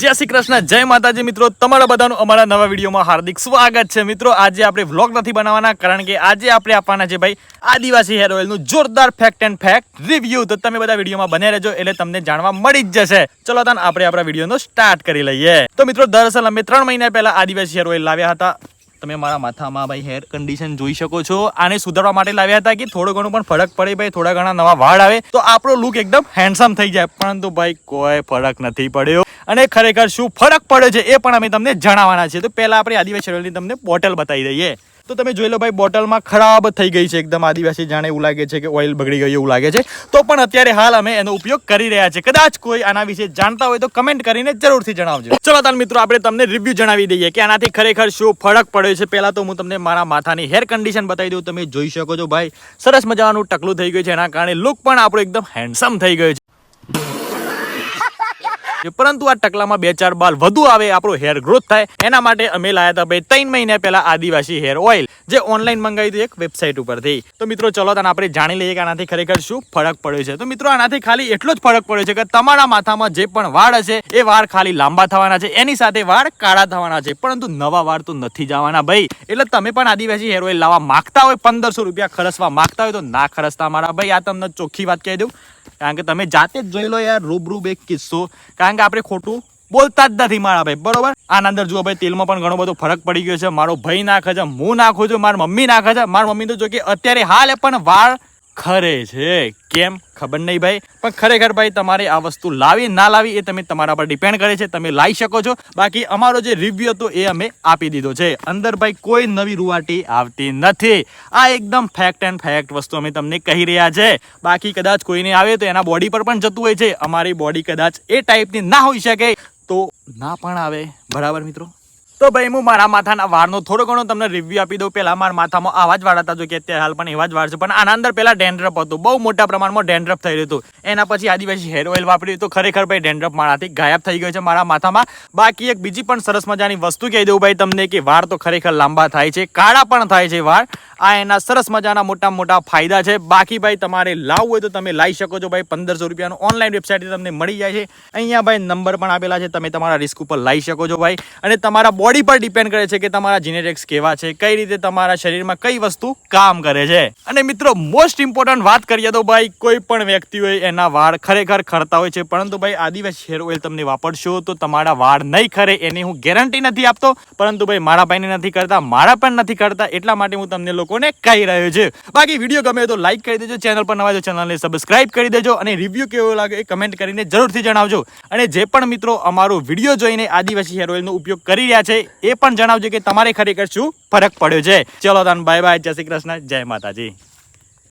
જય શ્રી કૃષ્ણ, જય માતાજી મિત્રો. તમારા બધાનું અમારા નવા વિડીયોમાં હાર્દિક સ્વાગત છે. મિત્રો, આજે આપણે વ્લોગ નથી બનાવવાના, કારણ કે આજે આપણે આપવાના છે ભાઈ આદિવાસી હેર ઓઇલનું જોરદાર ફેક્ટ એન્ડ ફેક્ટ રિવ્યુ તો તમે બધા વિડીયોમાં બને રહેજો, એટલે તમને જાણવા મળી જ જશે. ચલો તાન, આપણે આપણા વિડીયોનો સ્ટાર્ટ કરી લઈએ. તો મિત્રો, દરઅસલ અમે ત્રણ મહિના પહેલા આદિવાસી હેર ઓઇલ લાવ્યા હતા. તમે મારા માથામાં ભાઈ હેર કન્ડિશન જોઈ શકો છો. આને સુધારવા માટે લાવ્યા હતા કે થોડો ઘણો પણ ફરક પડે ભાઈ, થોડા ઘણા નવા વાળ આવે, તો આપણો લુક એકદમ હેન્ડસમ થઈ જાય. પરંતુ ભાઈ, કોઈ ફરક નથી પડ્યો. અને ખરેખર શું ફરક પડે છે એ પણ અમે તમને જણાવવાના છે તો પહેલાં આપણે આદિવાસી ઓઇલની તમને બોટલ બતાવી દઈએ. તો તમે જોઈ લો ભાઈ, બોટલમાં ખરાબ થઈ ગઈ છે એકદમ આદિવાસી જાણે એવું લાગે છે કે ઓઇલ બગડી ગયું એવું લાગે છે. તો પણ અત્યારે હાલ અમે એનો ઉપયોગ કરી રહ્યા છે કદાચ કોઈ આના વિશે જાણતા હોય તો કમેન્ટ કરીને જરૂરથી જણાવજો. ચલો તાર મિત્રો, આપણે તમને રિવ્યુ જણાવી દઈએ કે આનાથી ખરેખર શું ફરક પડ્યો છે. પહેલાં તો હું તમને મારા માથાની હેર કન્ડિશન બતાવી દઉં. તમે જોઈ શકો છો ભાઈ, સરસ મજાનું ટકલું થઈ ગયું છે. એના કારણે લુક પણ આપણો એકદમ હેન્ડસમ થઈ ગયો છે. પરંતુ આ ટકલામાં બે ચાર બાલ વધુ આવે, આપણો હેર ગ્રોથ થાય. એના માટે અમે લાયા હતા ભાઈ ત્રણ મહિના પહેલા આદિવાસી હેર ઓઇલ જે ઓનલાઈન મંગાવી હતી એક વેબસાઇટ ઉપરથી. તો મિત્રો, ચલો તને આપણે જાણી લઈએ કે આનાથી ખરેખર શું ફરક પડ્યો છે. તો મિત્રો, આનાથી ખાલી એટલો જ ફરક પડ્યો છે કે તમારા માથામાં જે પણ વાળ હશે, એ વાળ ખાલી લાંબા થવાના છે. એની સાથે વાળ કાળા થવાના છે. પરંતુ નવા વાળ તો નથી જવાના ભાઈ. એટલે તમે પણ આદિવાસી હેર ઓઇલ લાવવા માંગતા હોય, પંદરસો રૂપિયા ખર્ચવા માંગતા હોય તો ના ખર્ચતા મારા ભાઈ. આ તમને ચોખ્ખી વાત કહી દઉં. કારણ કે તમે જાતે જ જોઈ લો યાર રૂબરૂ એક કિસ્સો. કારણ કે આપણે ખોટું બોલતા જ નથી મારા ભાઈ, બરોબર? આના અંદર જુઓ ભાઈ, તેલમાં પણ ઘણો બધો ફરક પડી ગયો છે. મારો ભાઈ નાખે છે, હું નાખું છું, મારી મમ્મી નાખે છે. મારી મમ્મી તો જો કે અત્યારે હાલ, પણ વાળ ખરે છે? કેમ? ખબર નહીં ભાઈ. પણ ખરેખર ભાઈ, તમારે આ વસ્તુ લાવી ના લાવી એ તમે તમારા પર ડિપેન્ડ કરે છે. તમે લાવી શકો છો. બાકી અમારો જે રિવ્યુ હતો એ અમે આપી દીધો છે. અંદર ભાઈ, કોઈ નવી રૂવાટી આવતી નથી. આ એકદમ ફેક્ટ એન્ડ ફેક્ટ વસ્તુ અમે તમને કહી રહ્યા છે. બાકી કદાચ કોઈને આવે તો એના બોડી પર પણ જતું હોય છે. અમારી બોડી કદાચ એ ટાઈપની ના હોઈ શકે. તો ના પણ આવે. બરાબર મિત્રો? તો ભાઈ, હું મારા માથાના વાળનો થોડો ઘણો તમને રિવ્યુ આપી દઉં. પહેલા મારા માથામાં આવા જ વાળ હતા, જો કે અત્યારે હાલ પણ એવા જ વાળ છે. પણ આના અંદર પહેલા ડેન્ડ્રફ હતું. બહુ મોટા પ્રમાણમાં ડેન્ડ્રફ થઈ રહ્યું હતું. એના પછી આદિવાસી હેર ઓઇલ વાપર્યું તો ખરેખર ભાઈ ડેન્ડ્રપ મારાથી ગાયબ થઈ ગયો છે મારા માથામાં. બાકી એક બીજી પણ સરસ મજાની વસ્તુ કહી દઉં ભાઈ તમને કે વાળ તો ખરેખર લાંબા થાય છે, કાળા પણ થાય છે વાળ. આ એના સરસ મજાના મોટા મોટા ફાયદા છે. બાકી ભાઈ, તમારે લાવવું હોય તો તમે લાવી શકો છો ભાઈ. પંદરસો રૂપિયાનું ઓનલાઈન વેબસાઇટથી તમને મળી જાય છે. અહીંયા ભાઈ નંબર પણ આપેલા છે. તમે તમારા રિસ્ક ઉપર લાવી શકો છો ભાઈ. અને તમારા બોડી પર ડિપેન્ડ કરે છે કે તમારા જીનેટિક્સ કેવા છે, કઈ રીતે તમારા શરીરમાં કઈ વસ્તુ કામ કરે છે. અને મિત્રો મોસ્ટ ઇમ્પોર્ટન્ટ વાત કરીએ તો ભાઈ, કોઈ પણ વ્યક્તિ હોય એના વાળ ખરેખર ખરતા હોય છે. પરંતુ ભાઈ, આદિવાસી હેર ઓઇલ તમને વાપરશો તો તમારા વાળ નહીં ખરે એની હું ગેરંટી નથી આપતો. પરંતુ ભાઈ, મારા ભાઈને નથી કરતા મારા પણ નથી કરતા એટલા માટે હું તમને લોકોને કહી રહ્યો છું. બાકી વીડિયો ગમે તો લાઈક કરી દેજો ચેનલ પર નવા ચેનલને સબસ્ક્રાઇબ કરી દેજો અને રિવ્યૂ કેવો લાગે એ કમેન્ટ કરીને જરૂરથી જણાવજો. અને જે પણ મિત્રો અમારો વીડિયો જોઈને આદિવાસી હેર ઓઇલનો ઉપયોગ કરી રહ્યા છે એ પણ જણાવજો કે તમારે ખરેખર શું ફરક પડ્યો છે. ચલો તાન બાય બાય જય શ્રી કૃષ્ણ. જય માતાજી.